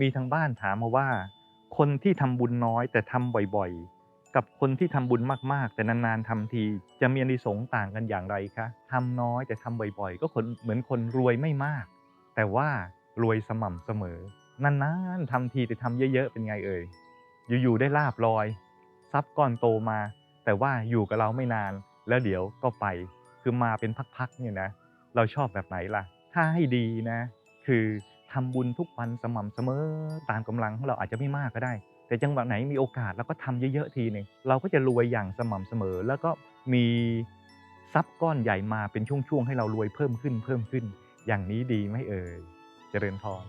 มีทางบ้านถามมาว่า คนที่ทำบุญน้อยแต่ทำบ่อยๆ กับคนที่ทำบุญมากๆ แต่นานๆทำที จะมีอานิสงส์ต่างกันอย่างไรคะทำน้อยแต่ทำบ่อยๆ ก็คนเหมือนคนรวยไม่มาก แต่ว่ารวยสม่ำเสมอนานๆทำทีแต่ทำเยอะๆเป็นไงเอ่ยอยู่ๆได้ลาบลอย ทรัพย์ก้อนโตมา แต่ว่าอยู่กับเราไม่นานแล้วเดี๋ยวก็ไป คือมาเป็นพักๆเนี่ยนะ เราชอบแบบไหนล่ะ ถ้าให้ดีนะ คือ ทำบุญทุกวันสม่ำเสมอตามกำลังของเราอาจจะไม่มากก็ได้ แต่จังหวะไหนมีโอกาสเราก็ทำเยอะๆทีหนึ่งเราก็จะรวยอย่างสม่ำเสมอ แล้วก็มีทรัพย์ก้อนใหญ่มาเป็นช่วงๆให้เรารวยเพิ่มขึ้นเพิ่มขึ้น อย่างนี้ดีไหมเอ่ยเจริญพร